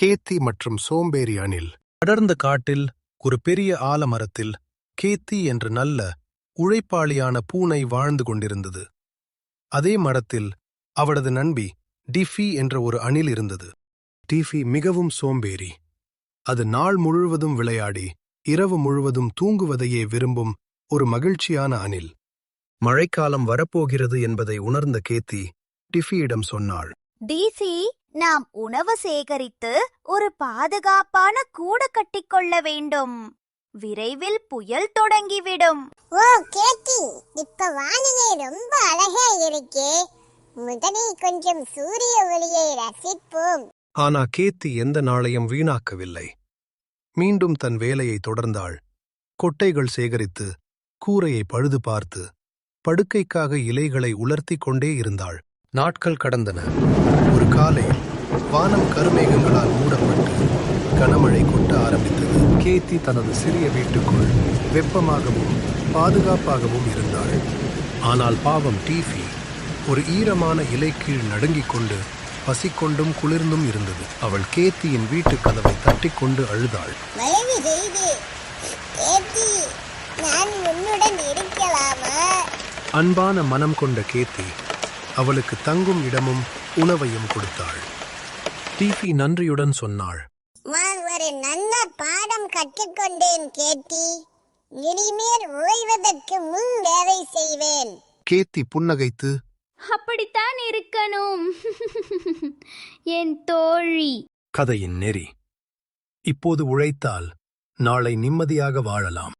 கேத்தி மற்றும் சோம்பேறி அணில். அடர்ந்த காட்டில் ஒரு பெரிய ஆலமரத்தில் கேத்தி என்ற நல்ல உழைப்பாளியான பூனை வாழ்ந்து கொண்டிருந்தது. அதே மரத்தில் அவளது நண்பி டிஃபி என்ற ஒரு அணில் இருந்தது. டிஃபி மிகவும் சோம்பேறி. அது நாள் முழுவதும் விளையாடி இரவு முழுவதும் தூங்குவதையே விரும்பும் ஒரு மகிழ்ச்சியான அணில். மழைக்காலம் வரப்போகிறது என்பதை உணர்ந்த கேத்தி டிஃபியிடம் சொன்னாள். டிசி நாம் உணவு சேகரித்து ஒரு பாதுகாப்பான கூடு கட்டிக்கொள்ள வேண்டும். விரைவில் புயல் தொடங்கிவிடும். ஓ கேட்டி இப்ப வானிலை ரொம்ப அழகா இருக்கே. முதலில் கொஞ்சம் சூரிய ஒளியை ரசிப்போம். ஆனா கேத்தி எந்த நாளையும் வீணாக்கவில்லை. மீண்டும் தன் வேலையை தொடர்ந்தாள். கொட்டைகள் சேகரித்து கூரையை பழுது பார்த்து படுக்கைக்காக இலைகளை உலர்த்திக் கொண்டே இருந்தாள். நாட்கள் கடந்தன. ஒரு காலை வானம் கருமேகங்களால் மூடப்பட்டு கனமழை கொட்ட ஆரம்பித்தது. கேத்தி தனது சிறிய வீட்டுக்குள் வெப்பமாகவும் பாதுகாப்பாகவும் இருந்தாள். ஆனால் பாவம் டீஃபி ஒரு ஈரமான இலை கீழ் நடுங்கிக் கொண்டு பசிக்கொண்டும் குளிர்ந்தும் இருந்தது. அவள் கேத்தியின் வீட்டுக் கதவை அழுதாள். நான் உன்னுடன் இருக்கலாமா? அன்பான மனம் கொண்ட கேத்தி அவளுக்கு தங்கும் இடமும் உணவையும் கொடுத்தாள். டீஃபி நன்றியுடன் சொன்னாள். நான் ஒரு நல்ல பாடம் கற்றுக்கொண்டேன் கேட்டி. இனிமேல் ஓய்வதற்கு முன் வேலை செய்வேன். கேத்தி புன்னகைத்து அப்படித்தான் இருக்கணும். என் தோழி. கதையின் நெறி. இப்போது உழைத்தால் நாளை நிம்மதியாக வாழலாம்.